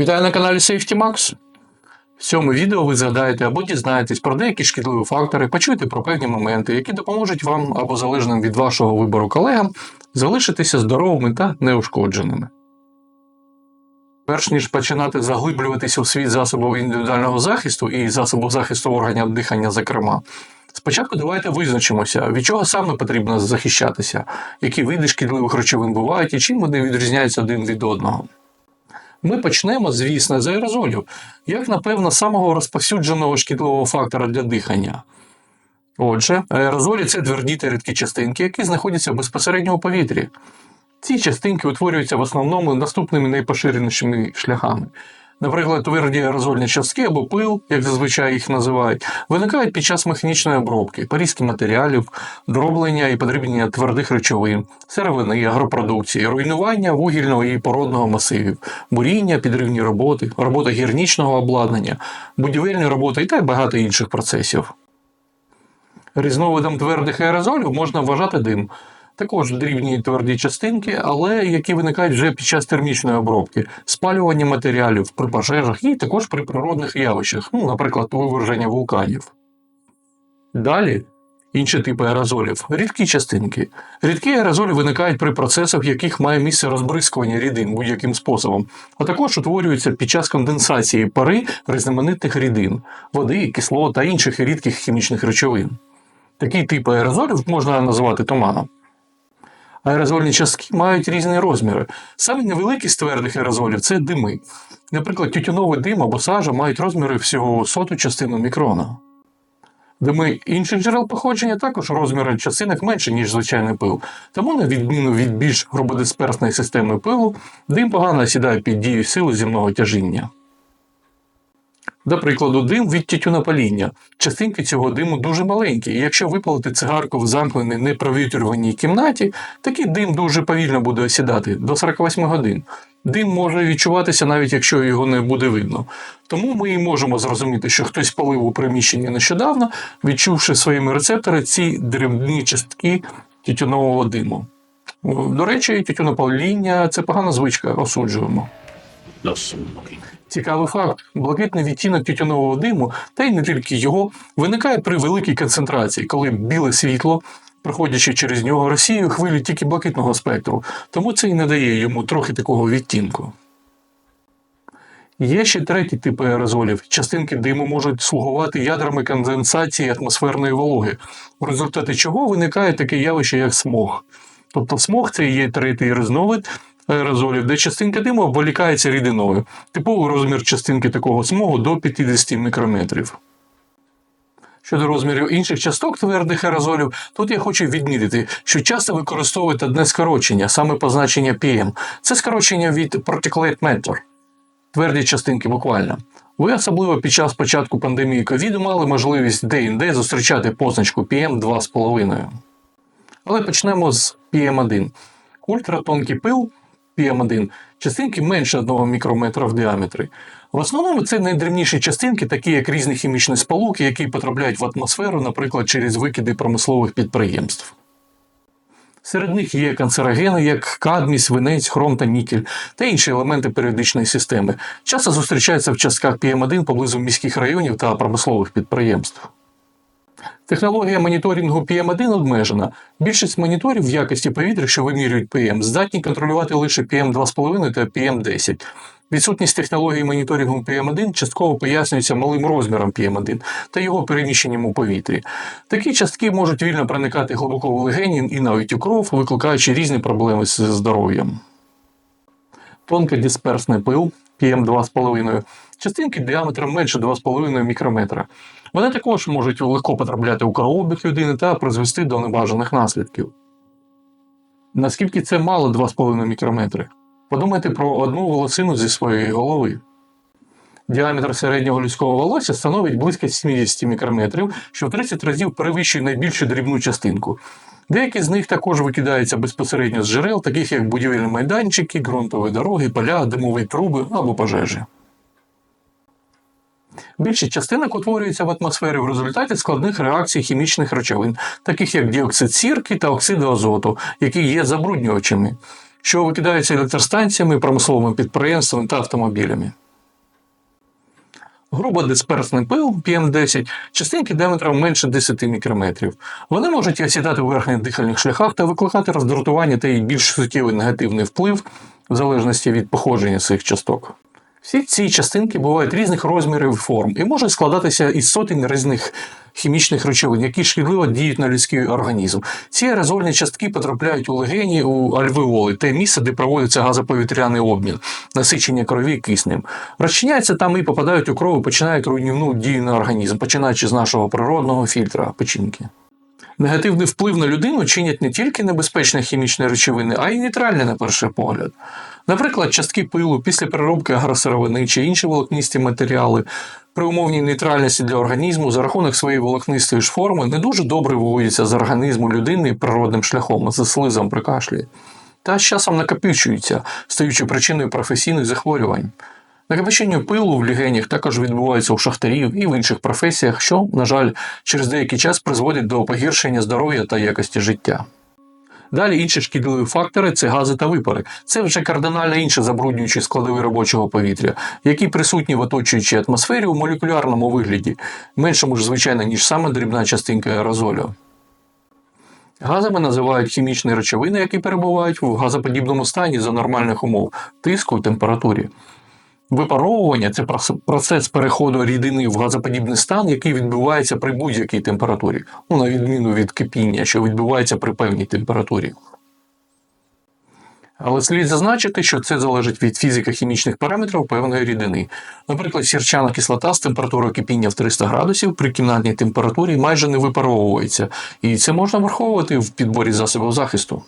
Вітаю на каналі Safety Max. В цьому відео ви згадаєте або дізнаєтесь про деякі шкідливі фактори, почуєте про певні моменти, які допоможуть вам або залежним від вашого вибору колегам залишитися здоровими та неушкодженими. Перш ніж починати заглиблюватися у світ засобів індивідуального захисту і засобів захисту органів дихання, зокрема, спочатку давайте визначимося, від чого саме потрібно захищатися, які види шкідливих речовин бувають і чим вони відрізняються один від одного. Ми почнемо, звісно, з аерозолів, як, напевно, самого розповсюдженого шкідливого фактора для дихання. Отже, аерозолі це тверді та рідкі частинки, які знаходяться в безпосередньому повітрі. Ці частинки утворюються в основному наступними найпоширенішими шляхами. Наприклад, тверді аерозольні частки або пил, як зазвичай їх називають, виникають під час механічної обробки, порізки матеріалів, дроблення і подрібнення твердих речовин, сировини, агропродукції, руйнування вугільного і породного масивів, буріння, підривні роботи, робота гірнічного обладнання, будівельні роботи і та багато інших процесів. Різновидом твердих аерозолів можна вважати дим. Також дрібні тверді частинки, але які виникають вже під час термічної обробки, спалювання матеріалів при пожежах і також при природних явищах, ну, наприклад, виверження вулканів. Далі інші типи аерозолів рідкі частинки. Рідкі аерозолі виникають при процесах, в яких має місце розбризкування рідин будь-яким способом, а також утворюються під час конденсації пари різноманітних рідин, води, кислот та інших рідких хімічних речовин. Такі типи аерозолів можна називати туманом. Аерозольні частки мають різні розміри. Саме невеликі з твердих аерозолів це дими. Наприклад, тютюновий дим або сажа мають розміри всього соту частину мікрона. Дими інших джерел походження також розміри частинок менше, ніж звичайний пил. Тому, на відміну від більш грубодисперсної системи пилу, дим погано сідає під дію сили земного тяжіння. До прикладу, дим від тютюнопаління. Частинки цього диму дуже маленькі, і якщо випалити цигарку в замкненій непровітрюваній кімнаті, такий дим дуже повільно буде осідати до 48 годин. Дим може відчуватися навіть якщо його не буде видно. Тому ми і можемо зрозуміти, що хтось палив у приміщенні нещодавно, відчувши своїми рецептори ці дрібні частки тютюнового диму. До речі, тютюнопаління це погана звичка, осуджуємо. Цікавий факт: блакитний відтінок тютюнового диму, та й не тільки його, виникає при великій концентрації, коли біле світло, проходячи через нього, розсіює хвилю тільки блакитного спектру, тому це і надає йому трохи такого відтінку. Є ще треті типи аерозолів. Частинки диму можуть слугувати ядрами конденсації атмосферної вологи, в результаті чого виникає таке явище, як смог. Тобто смог це є третій різновид аерозолів, де частинка диму обволікається рідиною. Типовий розмір частинки такого смогу до 50 мікрометрів. Щодо розмірів інших часток твердих аерозолів, тут я хочу відмітити, що часто використовують одне скорочення, саме позначення PM. Це скорочення від Particulate Matter. Тверді частинки буквально. Ви особливо під час початку пандемії ковіду мали можливість де-інде зустрічати позначку PM 2,5. Але почнемо з PM1. Ультратонкий пил PM1 частинки менше 1 мікрометра в діаметрі. В основному це найдрібніші частинки, такі як різні хімічні сполуки, які потрапляють в атмосферу, наприклад, через викиди промислових підприємств. Серед них є канцерогени, як кадмій, свинець, хром та нікель та інші елементи періодичної системи. Часто зустрічаються в частках PM1 поблизу міських районів та промислових підприємств. Технологія моніторингу PM1 обмежена. Більшість моніторів в якості повітря, що вимірюють PM, здатні контролювати лише PM2,5 та PM10. Відсутність технології моніторингу PM1 частково пояснюється малим розміром PM1 та його переміщенням у повітрі. Такі частки можуть вільно проникати глибоко в легені і навіть у кров, викликаючи різні проблеми з здоров'ям. Тонкодисперсний пил PM2,5 частинки діаметром менше 2,5 мікрометра. Вони також можуть легко потрапляти у кровообіг людини та призвести до небажаних наслідків. Наскільки це мало 2,5 мікрометри? Подумайте про одну волосину зі своєї голови. Діаметр середнього людського волосся становить близько 70 мікрометрів, що в 30 разів перевищує найбільшу дрібну частинку. Деякі з них також викидаються безпосередньо з джерел, таких як будівельні майданчики, ґрунтові дороги, поля, димові труби або пожежі. Більшість частинок утворюється в атмосфері в результаті складних реакцій хімічних речовин, таких як діоксид сірки та оксиди азоту, які є забруднювачами, що викидаються електростанціями, промисловими підприємствами та автомобілями. Грубодисперсний пил PM10, частинки діаметром менше 10 мікрометрів. Вони можуть осідати в верхніх дихальних шляхах та викликати роздратування та й більш суттєвий негативний вплив в залежності від походження цих часток. Всі ці частинки бувають різних розмірів і форм і можуть складатися із сотень різних хімічних речовин, які шкідливо діють на людський організм. Ці аерозольні частки потрапляють у легені, у альвеоли, те місце, де проводиться газоповітряний обмін, насичення крові киснем. Розчиняються там і попадають у кров і починають руйнівну дію на організм, починаючи з нашого природного фільтра печінки. Негативний вплив на людину чинять не тільки небезпечні хімічні речовини, а й нейтральні на перший погляд. Наприклад, частки пилу після переробки агросировини чи інші волокнисті матеріали при умовній нейтральності для організму за рахунок своєї волокнистої ж форми не дуже добре виводяться з організму людини природним шляхом, з слизом при кашлі, та з часом накопичуються, стаючи причиною професійних захворювань. Накопичення пилу в легенях також відбувається у шахтарів і в інших професіях, що, на жаль, через деякий час призводить до погіршення здоров'я та якості життя. Далі інші шкідливі фактори це гази та випари. Це вже кардинально інші забруднюючі складові робочого повітря, які присутні в оточуючій атмосфері у молекулярному вигляді, меншому ж, звичайно, ніж саме дрібна частинка аерозолю. Газами називають хімічні речовини, які перебувають в газоподібному стані за нормальних умов тиску і температурі. Випаровування це процес переходу рідини в газоподібний стан, який відбувається при будь-якій температурі, ну, на відміну від кипіння, що відбувається при певній температурі. Але слід зазначити, що це залежить від фізико-хімічних параметрів певної рідини. Наприклад, сірчана кислота з температурою кипіння в 300 градусів при кімнатній температурі майже не випаровується, і це можна враховувати в підборі засобів захисту.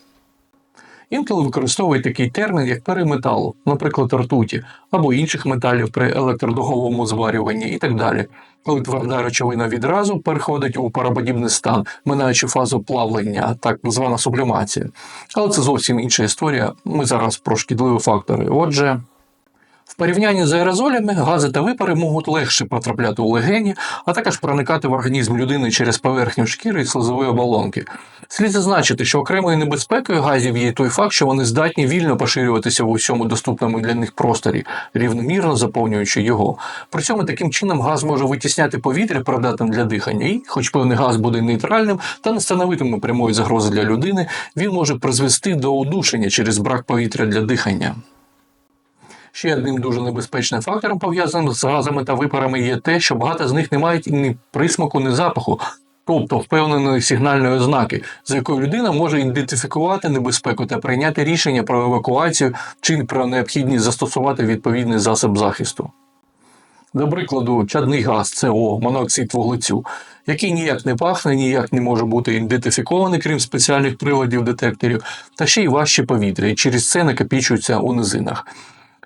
Інколи використовують такий термін, як переметалу, наприклад, ртуті, або інших металів при електродуговому зварюванні і так далі, коли тверда речовина відразу переходить у пароподібний стан, минаючи фазу плавлення, так звана сублімація. Але це зовсім інша історія. Ми зараз про шкідливі фактори. Отже. Порівнянні з аерозолями гази та випари можуть легше потрапляти у легені, а також проникати в організм людини через поверхню шкіри і слизової оболонки. Слід зазначити, що окремою небезпекою газів є той факт, що вони здатні вільно поширюватися в усьому доступному для них просторі, рівномірно заповнюючи його. При цьому таким чином газ може витісняти повітря, придатним для дихання, і, хоч певний газ буде нейтральним та не становитиме прямої загрози для людини, він може призвести до удушення через брак повітря для дихання. Ще одним дуже небезпечним фактором, пов'язаним з газами та випарами, є те, що багато з них не мають ні присмаку, ні запаху, тобто впевненої сигнальної ознаки, за якою людина може ідентифікувати небезпеку та прийняти рішення про евакуацію чи про необхідність застосувати відповідний засіб захисту. До прикладу, чадний газ СО, моноксид вуглецю, який ніяк не пахне, ніяк не може бути ідентифікований, крім спеціальних приладів детекторів, та ще й важче повітря, і через це накопічується у низинах.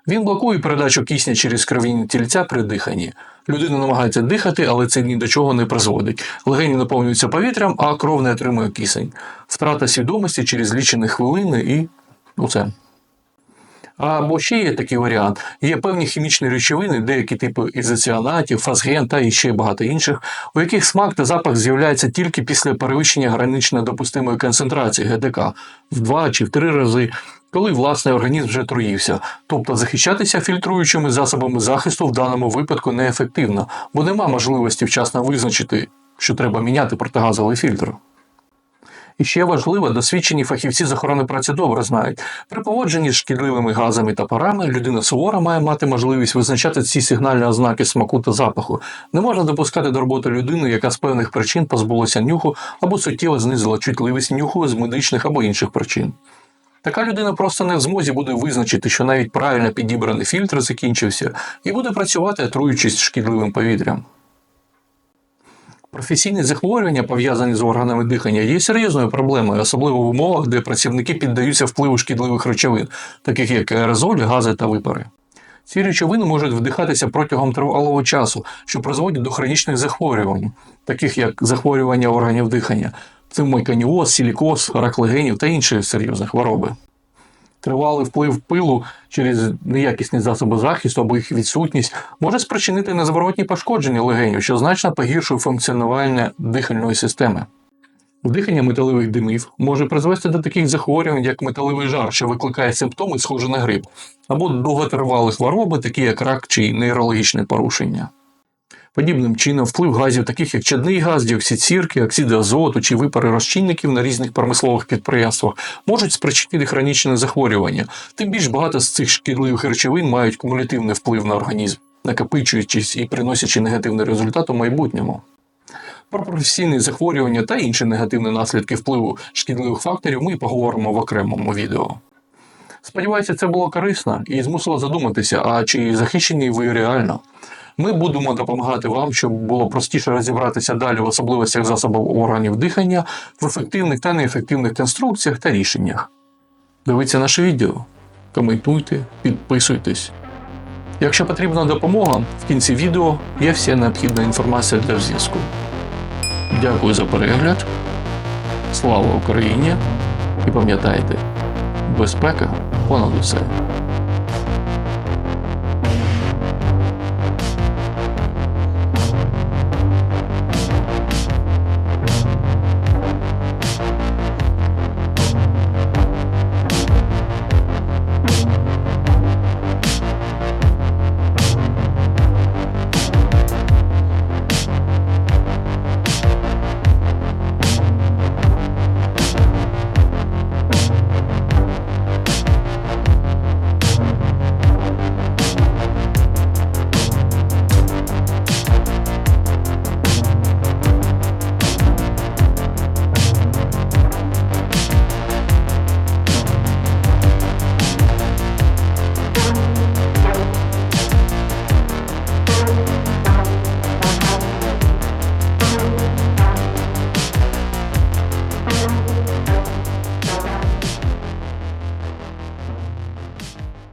Він блокує передачу кисня через кровіння тільця при диханні. Людина намагається дихати, але це ні до чого не призводить. Легені наповнюються повітрям, а кров не отримує кисень. Втрата свідомості через лічені хвилини і усе. Або ще є такий варіант: є певні хімічні речовини, деякі типи ізоціанатів, фазген та ще багато інших, у яких смак та запах з'являються тільки після перевищення гранично допустимої концентрації ГДК в два чи в три рази, коли власний організм вже труївся. Тобто захищатися фільтруючими засобами захисту в даному випадку неефективно, бо нема можливості вчасно визначити, що треба міняти протигазовий фільтр. І ще важливо, досвідчені фахівці з охорони праці добре знають. При поводженні з шкідливими газами та парами людина сувора має мати можливість визначати ці сигнальні ознаки смаку та запаху. Не можна допускати до роботи людину, яка з певних причин позбулася нюху або суттєво знизила чутливість нюху з медичних або інших причин. Така людина просто не в змозі буде визначити, що навіть правильно підібраний фільтр закінчився, і буде працювати, отруючись шкідливим повітрям. Професійні захворювання, пов'язані з органами дихання, є серйозною проблемою, особливо в умовах, де працівники піддаються впливу шкідливих речовин, таких як аерозолі, гази та випари. Ці речовини можуть вдихатися протягом тривалого часу, що призводить до хронічних захворювань, таких як захворювання органів дихання, пневмоканіоз, силікоз, рак легенів та інші серйозні хвороби. Тривалий вплив пилу через неякісні засоби захисту або їх відсутність може спричинити незворотні пошкодження легенів, що значно погіршує функціонування дихальної системи. Вдихання металевих димів може призвести до таких захворювань, як металевий жар, що викликає симптоми, схожі на грип, або довготривалі хвороби, такі як рак чи нейрологічне порушення. Подібним чином, вплив газів, таких як чадний газ, діоксид сірки, оксиди азоту чи випари розчинників на різних промислових підприємствах, можуть спричинити хронічне захворювання. Тим більш багато з цих шкідливих речовин мають кумулятивний вплив на організм, накопичуючись і приносячи негативний результат у майбутньому. Про професійні захворювання та інші негативні наслідки впливу шкідливих факторів ми поговоримо в окремому відео. Сподіваюся, це було корисно і змусило задуматися, а чи захищені ви реально. Ми будемо допомагати вам, щоб було простіше розібратися далі в особливостях засобів органів дихання, в ефективних та неефективних конструкціях та рішеннях. Дивіться наше відео, коментуйте, підписуйтесь. Якщо потрібна допомога, в кінці відео є вся необхідна інформація для зв'язку. Дякую за перегляд. Слава Україні! І пам'ятайте, безпека понад усе.